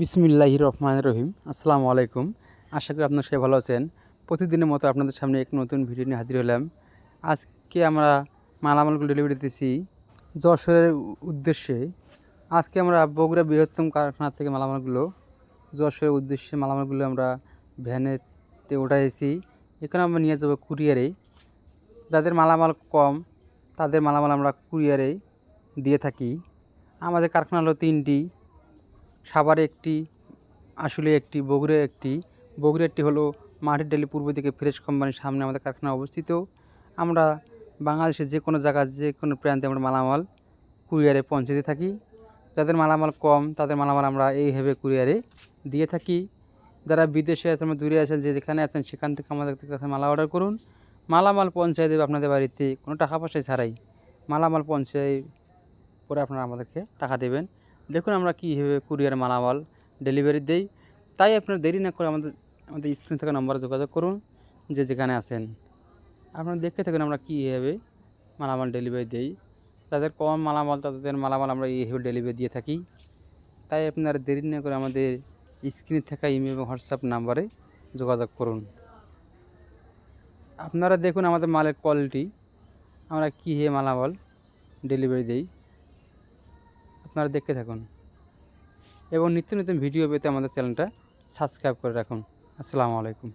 বিসমিল্লাহ রহমান রহিম। আসসালামু আলাইকুম। আশা করি আপনার সবাই ভালো আছেন। প্রতিদিনের মতো আপনাদের সামনে এক নতুন ভিডিও নিয়ে হাজির হলাম। আজকে আমরা মালামালগুলো ডেলিভারি দিতেছি যশোরের উদ্দেশ্যে। আজকে আমরা বগুড়া বৃহত্তম কারখানা থেকে মালামালগুলো, যশোরের উদ্দেশ্যে মালামালগুলো আমরা ভ্যানেতে উঠাইছি। এখানে আমরা নিয়ে যাব কুরিয়ারে। যাদের মালামাল কম, তাদের মালামাল আমরা কুরিয়ারে দিয়ে থাকি। আমাদের কারখানা হলো তিনটি। সাভারে একটি, আসলে একটি বগুড়ে একটি। বগুড়ে একটি হলো মাটির ডেলি পূর্ব দিকে ফ্রেশ কোম্পানির সামনে আমাদের কারখানা অবস্থিত। আমরা বাংলাদেশের যে কোনো জায়গা যে কোনো প্রান্তে আমরা মালামাল কুরিয়ারে পৌঁছে দিয়ে থাকি। যাদের মালামাল কম, তাদের মালামাল আমরা এইভাবে কুরিয়ারে দিয়ে থাকি। যারা বিদেশে আছেন দূরে আছেন, যে যেখানে আছেন, সেখান থেকে আমাদের কাছে মালা অর্ডার করুন। মালামাল পৌঁছায় দেবে আপনাদের বাড়িতে, কোনো টাকা পয়সা ছাড়াই। মালামাল পৌঁছায় পরে আপনারা আমাদেরকে টাকা দেবেন। দেখুন আমরা কীভাবে কুরিয়ার মালামাল ডেলিভারি দেই। তাই আপনারা দেরি না করে আমাদের আমাদের স্ক্রিন থাকা নম্বরে যোগাযোগ করুন, যে যেখানে আছেন। আপনারা দেখতে থাকুন আমরা কীভাবে মালামাল ডেলিভারি দেই। যাদের কম মালামাল, তাদের মালামাল আমরা এইভাবে ডেলিভারি দিয়ে থাকি। তাই আপনারা দেরি না করে আমাদের স্ক্রিনে থাকা ইমেল এবং হোয়াটসঅ্যাপ নাম্বারে যোগাযোগ করুন। আপনারা দেখুন আমাদের মালের কোয়ালিটি, আমরা কীভাবে মালামাল ডেলিভারি দেই। আপনারা দেখতে থাকুন। এবং নিত্য নতুন ভিডিও পেতে আমাদের চ্যানেলটা সাবস্ক্রাইব করে রাখুন। আসসালামু আলাইকুম।